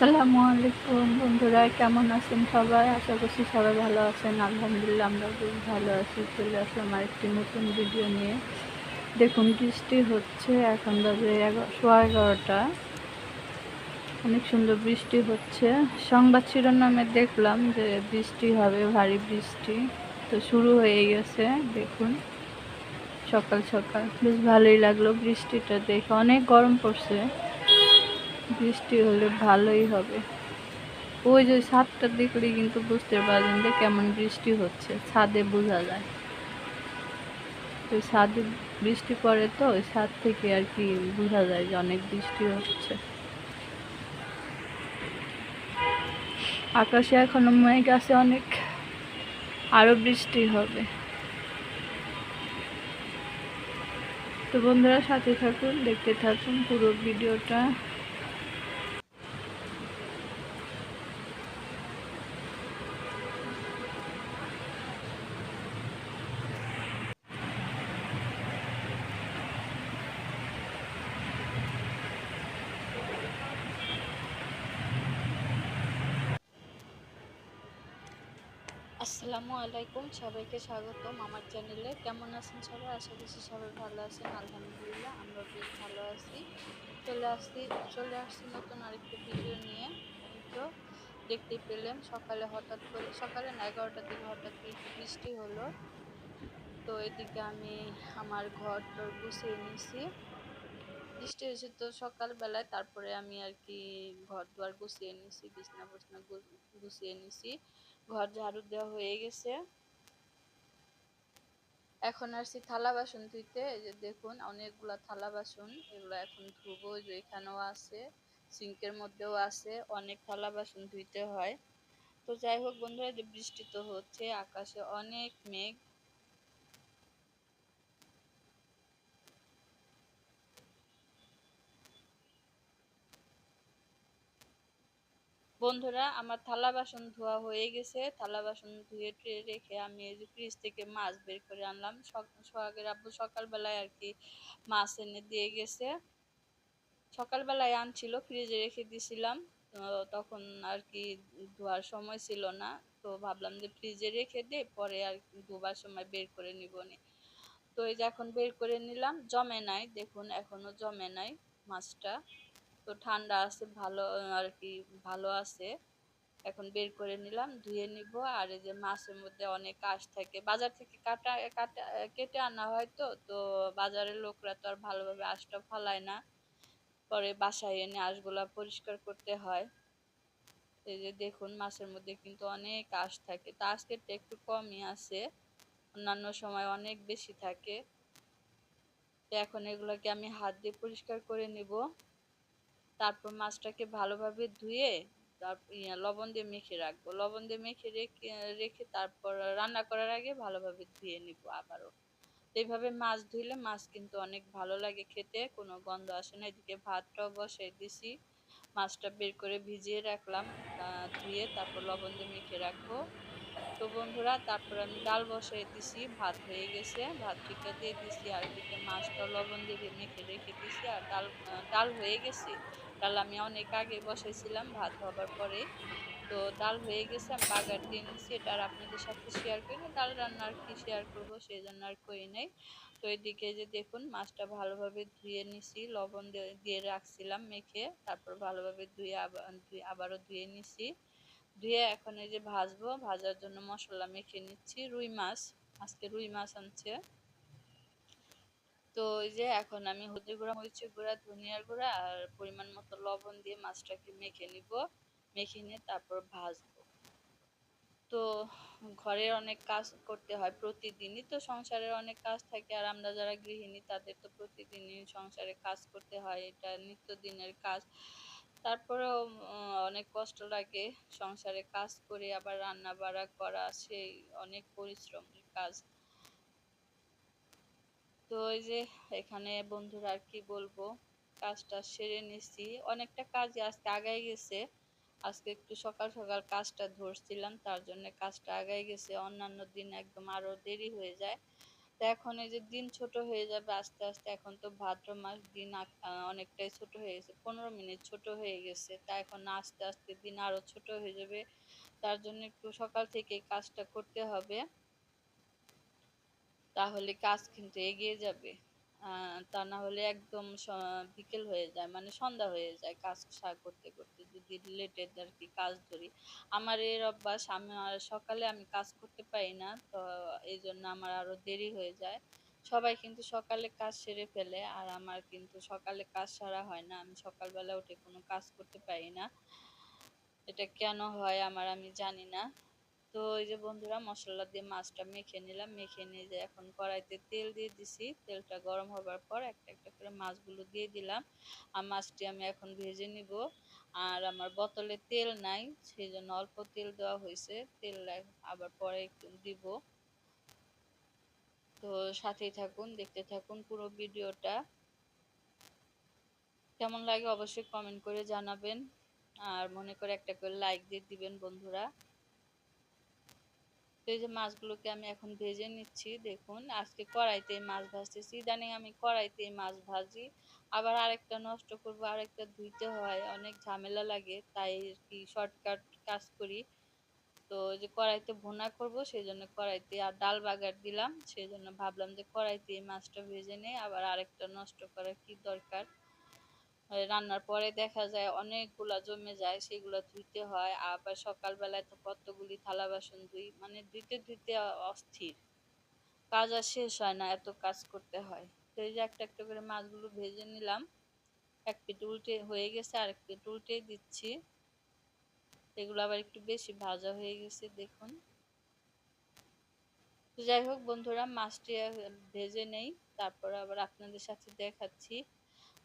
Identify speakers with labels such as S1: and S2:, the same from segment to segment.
S1: আসসালামু আলাইকুম বন্ধুরা, কেমন আছেন সবাই? আশা করছি সবাই ভালো আছেন। আলহামদুলিল্লাহ আমরা খুব ভালো আছি। চলে আসলাম আরেকটি নতুন ভিডিও নিয়ে। দেখুন, বৃষ্টি হচ্ছে এখন বাজে সোয়া এগারোটা। অনেক সুন্দর বৃষ্টি হচ্ছে। সংবাদ শিরোনামে দেখলাম যে বৃষ্টি হবে, ভারী বৃষ্টি। তো শুরু হয়ে গেছে, দেখুন। সকাল সকাল, বেশ ভালোই লাগল বৃষ্টিটা দেখে। অনেক গরম পড়ছে। বৃষ্টি হলে ভালোই হবে। ওই যে ছাদটার দেখলে কিন্তু বুঝতে পারবেন যে কেমন বৃষ্টি হচ্ছে। ছাদে বোঝা যায়। তো ছাদে বৃষ্টি পড়ে তো, ওই ছাদ থেকে আর কি বোঝা যায় যে অনেক বৃষ্টি হচ্ছে। আকাশে এখনও মেঘ আছে অনেক, আরও বৃষ্টি হবে। তো বন্ধুরা সাথে থাকুন, দেখতে থাকুন পুরো ভিডিওটা। আসসালামু আলাইকুম, সবাইকে স্বাগতম আমার চ্যানেলে কেমন আছেন সবাই? আশা করছি সবাই ভালো আছেন। আলহামদুলিল্লাহ, আমরা বেশ ভালো আছি। চলে আসছি চলে আসছি নতুন আরেকটি ভিডিও নিয়ে। তো দেখতে পেলেন, সকালে হঠাৎ করে, সকালে এগারোটার দিকে হঠাৎ করে বৃষ্টি হলো। তো এদিকে আমি আমার ঘর টর গুছিয়ে নিছি বৃষ্টি হয়েছে তো সকালবেলায়, তারপরে আমি আর কি ঘর দুয়ার গুছিয়ে নিছি বিছনা বিছনা গুছিয়ে নিছি ঘর ঝাড়ু দেওয়া হয়ে গেছে। এখন আসছি থালা বাসন ধুইতে। এই যে দেখুন, অনেকগুলা থালা বাসন, এগুলো এখন ধুবো। যে এখানেও আছে, সিঙ্কের মধ্যেও আছে, অনেক থালা বাসন ধুইতে হয়। তো যাই হোক বন্ধুরা যে বৃষ্টি তো হচ্ছে, আকাশে অনেক মেঘ। বন্ধুরা, আমার থালা বাসন ধোয়া হয়ে গেছে। থালা বাসন ধুয়ে টুয়ে রেখে আমি এই যে ফ্রিজ থেকে মাছ বের করে আনলাম। সোহাগের আব্বু সকালবেলায় আর কি মাছ এনে দিয়ে গেছে। সকালবেলায় আনছিল ফ্রিজে রেখে দিছিলাম। তখন আর কি ধোয়ার সময় ছিল না। তো ভাবলাম যে ফ্রিজে রেখে দে পরে আর ধোবার সময় বের করে নিব নি। তো এই যে এখন বের করে নিলাম, জমে নাই। দেখুন, এখনও জমে নাই মাছটা। তো ঠান্ডা আছে, ভালো আর কি ভালো আছে। এখন বের করে নিলাম, ধুয়ে নিব। আর এই যে মাছের মধ্যে অনেক আঁশ থাকে। বাজার থেকে কাটা কাটা, কেটে আনা হয় তো তো বাজারের লোকরা তো আর ভালোভাবে আঁশটা ফালায় না। পরে বাসায় এনে আঁশগুলা পরিষ্কার করতে হয়। এই যে দেখুন, মাছের মধ্যে কিন্তু অনেক আঁশ থাকে। তা আজকেরটা একটু কমই আছে। অন্যান্য সময় অনেক বেশি থাকে। এখন এগুলোকে আমি হাত দিয়ে পরিষ্কার করে নিব। তারপর মাছটাকে ভালোভাবে ধুয়ে তারপর লবণ দিয়ে মেখে রাখব। লবণ দিয়ে মেখে রেখে রেখে তারপর রান্না করার আগে ভালোভাবে ধুয়ে নিব আবারও। এইভাবে মাছ ধুইলে মাছ কিন্তু অনেক ভালো লাগে খেতে, কোনো গন্ধ আসে না। এদিকে ভাতটাও বসাই দিছি, মাছটা বের করে ভিজিয়ে রাখলাম ধুয়ে তারপর লবণ দিয়ে মেখে রাখব। তো বন্ধুরা, তারপর আমি ডাল বসাই দিছি, ভাত হয়ে গেছে, ভাত টিকা দিয়ে দিছি, আর এদিকে মাছটা লবণ দিয়ে মেখে রেখে দিছি, আর ডাল ডাল হয়ে গেছে। ডাল আমি অনেক আগে বসাইছিলাম, ভাত হবার পরে। তো ডাল হয়ে গেছে, আমি বাগার দিয়ে নিচ্ছি এটা আর আপনাদের সাথে শেয়ার করি না। ডাল রান্না আর কি শেয়ার করব সেই জন্য আর করি নাই। তো এদিকে যে দেখুন, মাছটা ভালোভাবে ধুয়ে নিছি, লবণ দিয়ে রাখছিলাম মেখে, তারপর ভালোভাবে ধুয়ে আবার আবারও ধুয়ে নিছি। ধুয়ে এখন এই যে ভাজবো, ভাজার জন্য মশলা মেখে নিচ্ছি, রুই মাছ, আজকে রুই মাছ আনছে। তো ওই যে এখন আমি হলদি গুঁড়া, মরিচের গুঁড়া, ধনিয়ার গুঁড়া আর পরিমাণ মতো লবণ দিয়ে মাছটাকে মেখে নিব। মেখে নিয়ে তারপর ভাজবো। তো ঘরের অনেক কাজ করতে হয় প্রতিদিনই, তো সংসারের অনেক কাজ থাকে আর আমরা যারা গৃহিণী তাদের তো প্রতিদিনই সংসারে কাজ করতে হয়, এটা নিত্যদিনের কাজ। তারপরেও অনেক কষ্ট লাগে সংসারে কাজ করে, আবার রান্না বাড়া করা, সেই অনেক পরিশ্রমের কাজ। তো ওই যে এখানে বন্ধুরা আর কি বলব, কাজটা সেরে নিছি। অনেকটা কাজ আজকে আগায় গেছে। আজকে একটু সকাল সকাল কাজটা ধরছিলাম, তার জন্য কাজটা আগায় গেছে। অন্যান্য দিন একদম আরও দেরি হয়ে যায়। তো এখন এই যে দিন ছোট হয়ে যাবে, আস্তে আস্তে এখন তো ভাদ্র মাস, দিন অনেকটাই ছোট হয়ে গেছে। পনেরো মিনিট ছোট হয়ে গেছে। তা এখন আস্তে আস্তে দিন আরও ছোট হয়ে যাবে। তার জন্য একটু সকাল থেকে কাজটা করতে হবে। তাহলে কাজ কিন্তু এগিয়ে যাবে। তা না হলে একদম বিকেল হয়ে যায় মানে সন্ধ্যা হয়ে যায় কাজ করতে করতে। যদি রিলেটেড আর কি কাজ ধরি। আমার এর অভ্যাস, আমি সকালে আমি কাজ করতে পারি না, তো এই জন্য আমার আরও দেরি হয়ে যায়। সবাই কিন্তু সকালে কাজ সেরে ফেলে, আর আমার কিন্তু সকালে কাজ সারা হয় না। আমি সকালবেলা উঠে কোনো কাজ করতে পারি না। এটা কেন হয় আমার আমি জানি না। তো এই যে বন্ধুরা মশলা দিয়ে মাছটা মেখে নিলাম। মেখে নিয়ে যে এখন কড়াইতে তেল দিয়ে দিছি। তেলটা গরম হবার পর একটা একটা করে মাছগুলো দিয়ে দিলাম। আর মাছটি আমি এখন ভেজে নিব। আর আমার বোতলে তেল নাই সেই জন্য অল্প তেল দেওয়া হয়েছে। তেল আবার পরে একটু দিব। তো সাথেই থাকুন, দেখতে থাকুন পুরো ভিডিওটা। কেমন লাগে অবশ্যই কমেন্ট করে জানাবেন। আর মনে করে একটা করে লাইক দিয়ে দিবেন বন্ধুরা। এই যে মাছগুলোকে আমি এখন ভেজে নিচ্ছি, দেখুন। আজকে কড়াইতে মাছ ভাজতেছি, ইদানিং আমি কড়াইতে মাছ ভাজি। আবার আরেকটা নষ্ট করব, আরেকটা ধুইতে হয়, অনেক ঝামেলা লাগে, তাই কি শর্টকাট কাজ করি। তো যে কড়াইতে ভুনা করব সেই জন্য কড়াইতে আর ডাল বাগার দিলাম সেই জন্য ভাবলাম যে কড়াইতে মাছটা ভেজে নেই, আবার আরেকটা নষ্ট করার কি দরকার? রান্নার পরে দেখা যায় অনেকগুলা জমে যায়, সেগুলো ধুইতে হয়, আবার সকালবেলায় তো কতগুলি থালা বাসন ধুই মানে ধুইতে ধুইতে অস্থির। কাজ আর শেষ হয় না, এত কাজ করতে হয়। তো এই যে একটা একটা করে মাছগুলো ভেজে নিলাম, এক পিঠ উল্টে হয়ে গেছে আর এক পিঠ উল্টে দিচ্ছি। এগুলো আবার একটু বেশি ভাজা হয়ে গেছে, দেখুন। তো যাই হোক বন্ধুরা, মাছটি ভেজে নেই, তারপর আবার আপনাদের সাথে দেখাচ্ছি।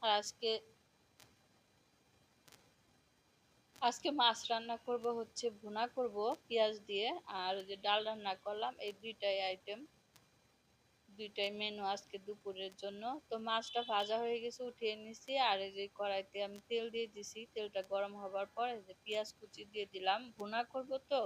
S1: আর আজকে আজকে মাছ রান্না করব হচ্ছে ভুনা করব, পেঁয়াজ দিয়ে, আর যে ডাল রান্না করলাম, এই দুইটাই আইটেম দুইটাই মেনু আজকে দুপুরের জন্য। তো মাছটা ভাজা হয়ে গেছে, উঠিয়ে নিছি, আর এই যে কড়াইতে আমি তেল দিয়ে দিছি। তেলটা গরম হবার পর যে পেঁয়াজ কুচি দিয়ে দিলাম। ভুনা করব তো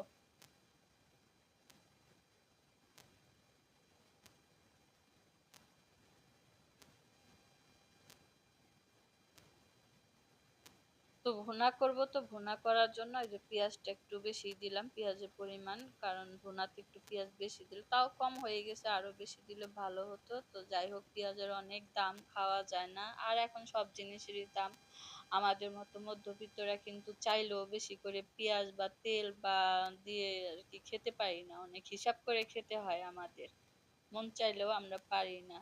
S1: তো ভুনা করব তো ভুনা করার জন্য এই যে পেঁয়াজটা একটু বেশি দিলাম, পেঁয়াজের পরিমাণ। কারণ ভুনাতে একটু পেঁয়াজ বেশি দিলে, তাও কম হয়ে গেছে আরও বেশি দিলে ভালো হতো। তো যাই হোক, পেঁয়াজের অনেক দাম খাওয়া যায় না। আর এখন সব জিনিসেরই দাম। আমাদের মতো মধ্যবিত্তরা কিন্তু চাইলেও বেশি করে পেঁয়াজ বা তেল বা দিয়ে আর কি খেতে পারি না। অনেক হিসাব করে খেতে হয় আমাদের। মন চাইলেও আমরা পারি না।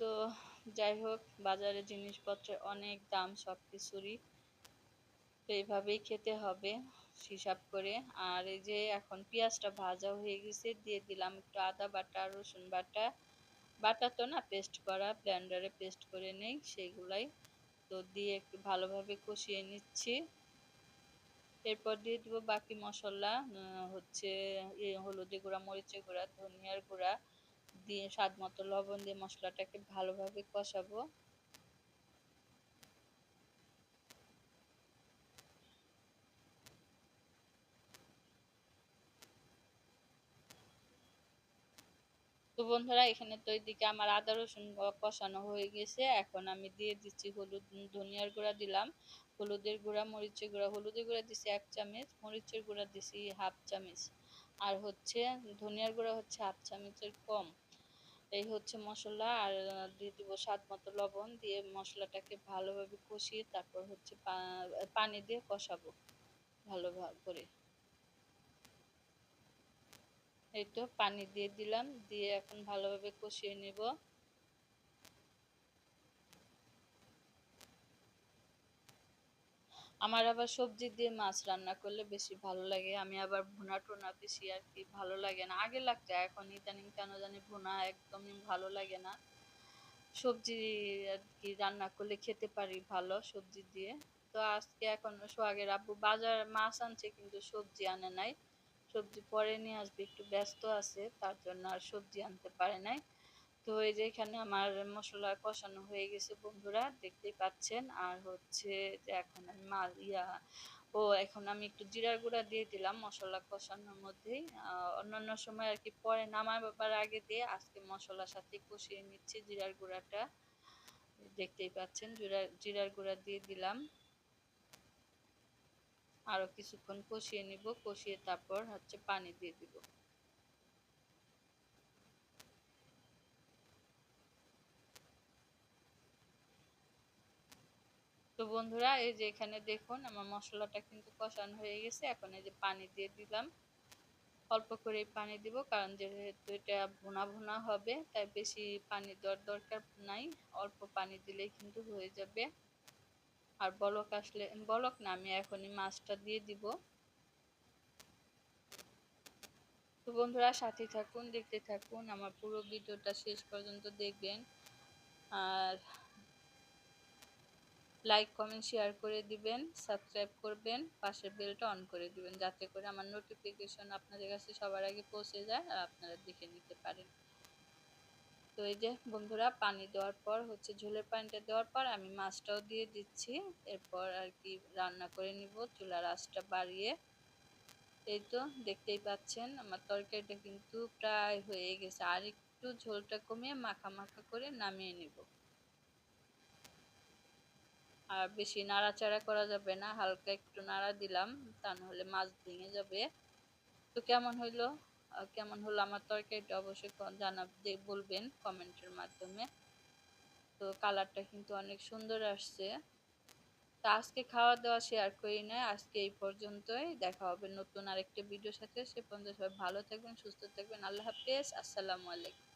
S1: তো যাই হোক, বাজারে জিনিসপত্রের অনেক দাম সব কিছুরই তো এইভাবেই খেতে হবে হিসাব করে। আর এই যে এখন পেঁয়াজটা ভাজা হয়ে গেছে, দিয়ে দিলাম একটু আদা বাটা, রসুন বাটা। বাটা তো না, পেস্ট করা ব্লেন্ডারে পেস্ট করে নেই সেইগুলাই তো দিয়ে একটু ভালোভাবে কষিয়ে নিচ্ছি। এরপর দিয়ে দিব বাকি মশলা হচ্ছে হলুদি গুঁড়া, মরিচের গুঁড়া, ধনিয়ার গুঁড়া। দিয়ে স্বাদ মতো লবণ দিয়ে মশলাটাকে ভালোভাবে কষাবো। তো বন্ধুরা, এখানে তো এদিকে আমার আদা রসুন কষানো হয়ে গেছে। এখন আমি দিয়ে দিচ্ছি হলুদ ধনিয়ার গুঁড়া দিলাম। হলুদের গুঁড়া, মরিচের গুঁড়া, হলুদের গুঁড়া দিছি এক চামচ, মরিচের গুঁড়া দিছি হাফ চামচ। আর হচ্ছে, ধনিয়ার গুঁড়া হচ্ছে হাফ চামচের কম। এই হচ্ছে মশলা আর দিয়ে দিব স্বাদ মতো লবণ দিয়ে মশলাটাকে ভালোভাবে কষিয়ে তারপর হচ্ছে পানি দিয়ে কষাবো ভালো করে। এই তো পানি দিয়ে দিলাম, দিয়ে এখন ভালোভাবে কষিয়ে নেব। আমার আবার সবজি দিয়ে মাছ রান্না করলে বেশি ভালো লাগে। আমি আবার ভুনা টুনা বেশি আর কি ভালো লাগে না। আগে লাগতো, এখন ইদানিং কেন জানি ভুনা একদমই ভালো লাগে না। সবজি আর কি রান্না করলে খেতে পারি ভালো সবজি দিয়ে। তো আজকে এখন সোহাগের আব্বু বাজার মাছ আনছে, কিন্তু সবজি আনে নাই। সবজি পরে নিয়ে আসবে, একটু ব্যস্ত আছে, তার জন্য আর সবজি আনতে পারে নাই। তো এই যে এখানে আমার মশলা কষানো হয়ে গেছে বন্ধুরা, দেখতেই পাচ্ছেন। আর হচ্ছে যে এখন আমি মাল, ইয়া, ও, এখন আমি একটু জিরার গুঁড়া দিয়ে দিলাম মশলা কষানোর মধ্যেই। অন্যান্য সময় আর কি পরে নামাবার আগে দিয়ে আজকে মশলার সাথে কষিয়ে নিচ্ছি জিরার গুঁড়াটা। দেখতেই পাচ্ছেন, জিরা, জিরার গুঁড়া দিয়ে দিলাম। আরও কিছুক্ষণ কষিয়ে নিব, কষিয়ে তারপর হচ্ছে পানি দিয়ে দিব। তো বন্ধুরা, এই যে এখানে দেখুন, আমার মশলাটা কিন্তু কষানো হয়ে গেছে। এখন এই যে পানি দিয়ে দিলাম। অল্প করে পানি দিব, কারণ যেহেতু এটা ভুনা ভুনা হবে, তাই বেশি পানি দেওয়ার দরকার নাই। অল্প পানি দিলেই কিন্তু হয়ে যাবে। আর বলক আসলে, বলক না, আমি এখনই মাছটা দিয়ে দিব। তো বন্ধুরা, সাথে থাকুন, দেখতে থাকুন। আমার পুরো ভিডিওটা শেষ পর্যন্ত দেখবেন। আর লাইক কমেন্ট শেয়ার করে দিবেন সাবস্ক্রাইব করবেন, পাশের বেলটা অন করে দিবেন, যাতে করে আমার নোটিফিকেশন আপনাদের কাছে সবার আগে পৌঁছে যায় আর আপনারা দেখে নিতে পারেন। তো এই যে বন্ধুরা, পানি দেওয়ার পর হচ্ছে ঝোলের পানিটা দেওয়ার পর আমি মাছটাও দিয়ে দিচ্ছি। এরপর আর কি রান্না করে নিব, চুলার আঁচটা বাড়িয়ে। এই তো দেখতেই পাচ্ছেন, আমার তরকারিটা কিন্তু প্রায় হয়ে গেছে। আর একটু ঝোলটা কমিয়ে মাখা মাখা করে নামিয়ে নিব। আর বেশি নাড়াচাড়া করা যাবে না, হালকা একটু নাড়া দিলাম, তা নাহলে মাছ ভেঙে যাবে। তো কেমন হইল? কেমন হলো আমার তরকারিটা অবশ্যই জানাবে বলবেন কমেন্টের মাধ্যমে। তো কালারটা কিন্তু অনেক সুন্দর আসছে। তো আজকে খাওয়া দাওয়া শেয়ার করি না আজকে এই পর্যন্তই। দেখা হবে নতুন আরেকটা ভিডিওর সাথে। সে পর্যন্ত সবাই ভালো থাকবেন, সুস্থ থাকবেন। আল্লাহ হাফেজ, আসসালামু আলাইকুম।